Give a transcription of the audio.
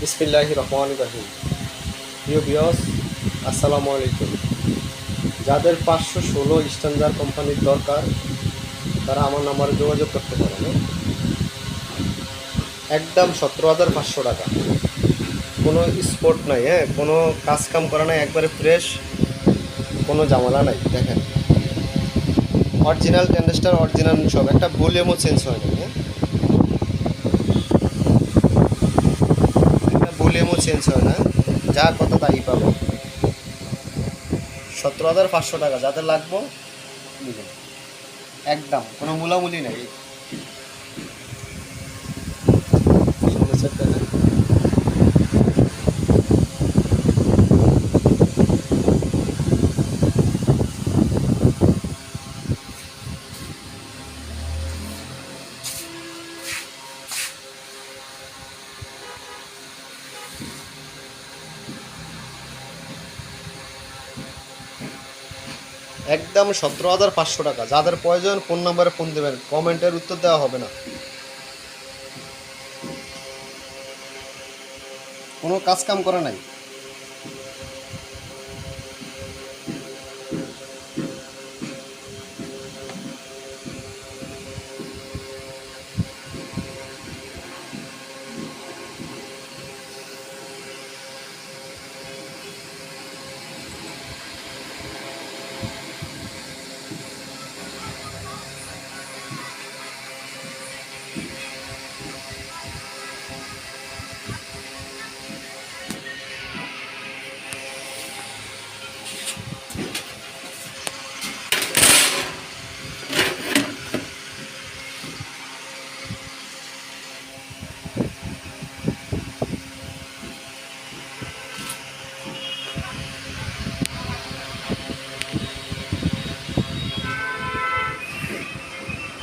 বিসমিল্লাহ রহমান রাহিম। প্রিয় বিয়স আসসালামু আলাইকুম। যাদের পাঁচশো ষোলো স্ট্যান্ডার্ড কোম্পানির দরকার, তারা আমার নাম্বারে যোগাযোগ করতে পারেন? একদম সতেরো হাজার পাঁচশো টাকা। কোনো স্পোর্ট নাই হ্যাঁ? কোনো কাজ কাম করা নাই, একবারে ফ্রেশ, কোনো জামালা নাই, দেখেন। অরিজিনাল টেন্ডেস্টার, অরিজিনাল সব। একটা ভলিউমও চেঞ্জ হয় না হ্যাঁ? একটা চেঞ্জ হয় না। যা কত তাই পাবো। সতেরো হাজার পাঁচশো টাকা, যাদের লাগবো একদম, কোনো মূলামূলি নেই। একদম সতেরো হাজার পাঁচশো টাকা। যাদের প্রয়োজন ফোন নাম্বারে ফোন দেবেন। কমেন্টের উত্তর দেওয়া হবে না। কোনো কাজ কাম করা নাই?